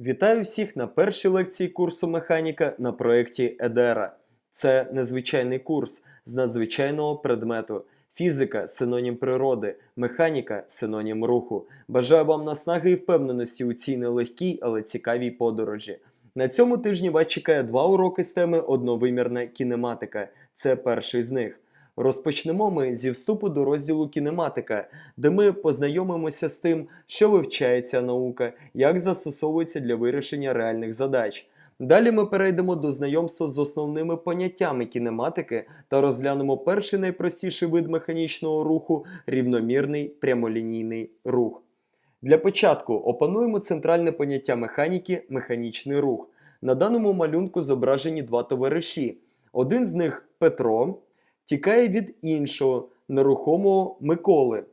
Вітаю всіх на першій лекції курсу механіка на проєкті Едера. Це незвичайний курс з надзвичайного предмету. Фізика синонім природи, механіка синонім руху. Бажаю вам наснаги і впевненості у цій нелегкій, але цікавій подорожі. На цьому тижні вас чекає два уроки з теми одновимірна кінематика. Це перший з них. Розпочнемо ми зі вступу до розділу кінематика, де ми познайомимося з тим, що вивчається наука, як застосовується для вирішення реальних задач. Далі ми перейдемо до знайомства з основними поняттями кінематики та розглянемо перший найпростіший вид механічного руху рівномірний прямолінійний рух. Для початку опануємо центральне поняття механіки механічний рух. На даному малюнку зображені два товариші. Один з них Петро тікає від іншого нерухомого Миколи.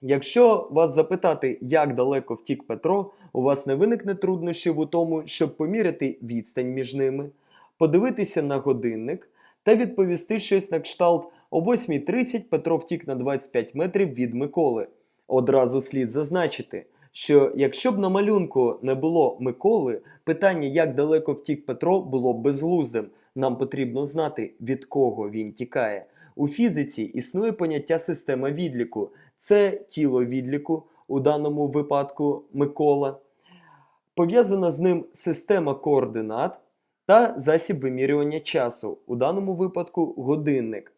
Якщо вас запитати, як далеко втік Петро, у вас не виникне труднощів у тому, щоб поміряти відстань між ними, подивитися на годинник та відповісти щось на кшталт о 8.30 Петро втік на 25 метрів від Миколи. Одразу слід зазначити, що якщо б на малюнку не було Миколи, питання, як далеко втік Петро, було б безглуздим. Нам потрібно знати, від кого він тікає. У фізиці існує поняття система відліку. Це тіло відліку, у даному випадку Микола. Пов'язана з ним система координат та засіб вимірювання часу, у даному випадку годинник.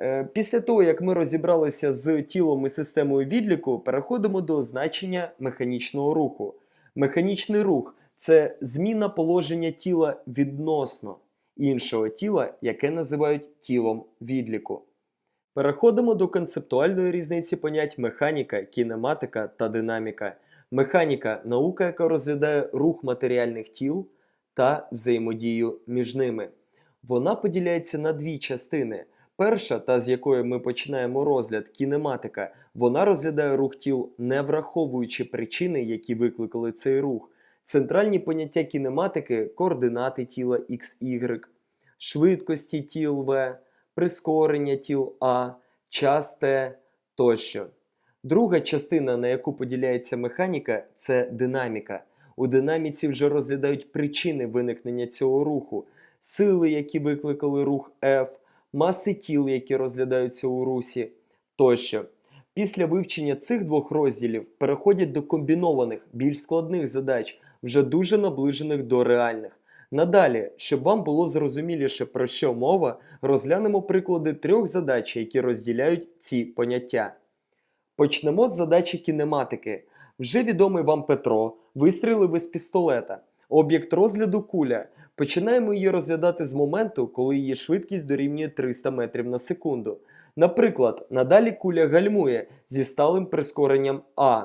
Е, Після того, як ми розібралися з тілом і системою відліку, переходимо до значення механічного руху. Механічний рух це зміна положення тіла відносно іншого тіла, яке називають тілом відліку. Переходимо до концептуальної різниці понять механіка, кінематика та динаміка. Механіка наука, яка розглядає рух матеріальних тіл та взаємодію між ними. Вона поділяється на дві частини. Перша, та з якої ми починаємо розгляд, кінематика, вона розглядає рух тіл, не враховуючи причини, які викликали цей рух. Центральні поняття кінематики координати тіла XY, швидкості тіл В, прискорення тіл А, час Т тощо. Друга частина, на яку поділяється механіка, це динаміка. У динаміці вже розглядають причини виникнення цього руху, сили, які викликали рух F, маси тіл, які розглядаються у русі тощо. Після вивчення цих двох розділів переходять до комбінованих, більш складних задач, вже дуже наближених до реальних. Надалі, щоб вам було зрозуміліше про що мова, розглянемо приклади трьох задач, які розділяють ці поняття. Почнемо з задачі кінематики. Вже відомий вам Петро вистрілив із пістолета. Об'єкт розгляду куля. Починаємо її розглядати з моменту, коли її швидкість дорівнює 300 метрів на секунду. Наприклад, надалі куля гальмує зі сталим прискоренням А.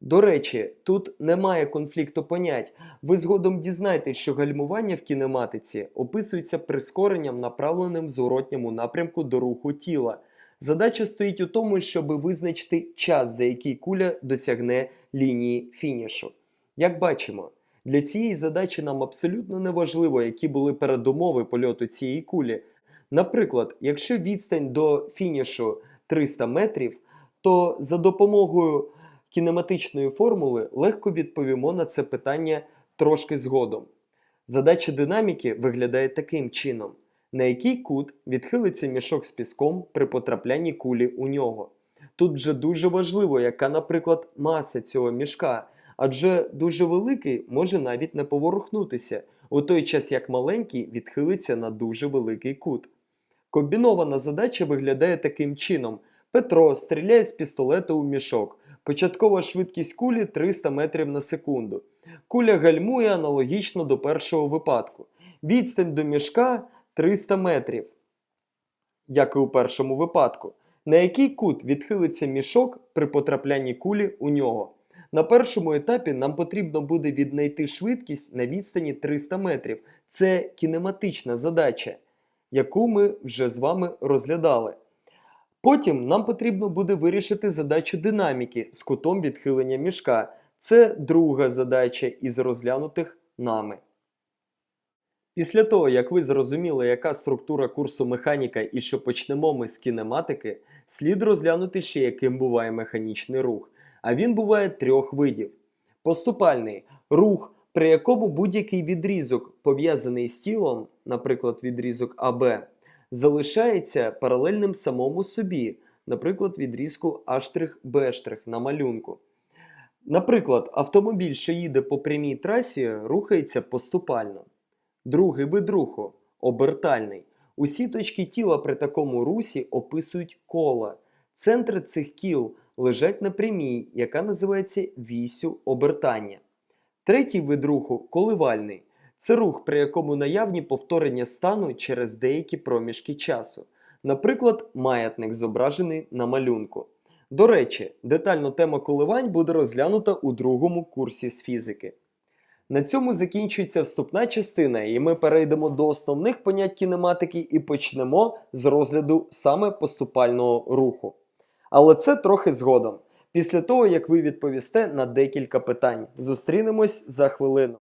До речі, тут немає конфлікту понять. Ви згодом дізнаєтесь, що гальмування в кінематиці описується прискоренням, направленим зворотньому напрямку до руху тіла. Задача стоїть у тому, щоб визначити час, за який куля досягне лінії фінішу. Як бачимо, для цієї задачі нам абсолютно не важливо, які були передумови польоту цієї кулі. Наприклад, якщо відстань до фінішу 300 метрів, то за допомогою кінематичної формули легко відповімо на це питання трошки згодом. Задача динаміки виглядає таким чином: на який кут відхилиться мішок з піском при потраплянні кулі у нього. Тут вже дуже важливо, яка, наприклад, маса цього мішка, адже дуже великий може навіть не поворухнутися, у той час як маленький відхилиться на дуже великий кут. Комбінована задача виглядає таким чином: Петро стріляє з пістолета у мішок. Початкова швидкість кулі 300 метрів на секунду. Куля гальмує аналогічно до першого випадку. Відстань до мішка 300 метрів, як і у першому випадку. На який кут відхилиться мішок при потраплянні кулі у нього? На першому етапі нам потрібно буде віднайти швидкість на відстані 300 метрів. Це кінематична задача, яку ми вже з вами розглядали. Потім нам потрібно буде вирішити задачу динаміки з кутом відхилення мішка. Це друга задача із розглянутих нами. Після того, як ви зрозуміли, яка структура курсу механіка і що почнемо ми з кінематики, слід розглянути ще, яким буває механічний рух. А він буває трьох видів: поступальний рух при якому будь-який відрізок, пов'язаний з тілом, наприклад, відрізок АБ, залишається паралельним самому собі, наприклад, відрізку А'-Б' на малюнку. Наприклад, автомобіль, що їде по прямій трасі, рухається поступально. Другий вид руху обертальний. Усі точки тіла при такому русі описують кола. Центри цих кіл лежать на прямій, яка називається вісю обертання. Третій вид руху коливальний. Це рух, при якому наявні повторення стану через деякі проміжки часу. Наприклад, маятник зображений на малюнку. До речі, детально тема коливань буде розглянута у другому курсі з фізики. На цьому закінчується вступна частина, і ми перейдемо до основних понять кінематики і почнемо з розгляду саме поступального руху. Але це трохи згодом, після того як ви відповісте на декілька питань. Зустрінемось за хвилину.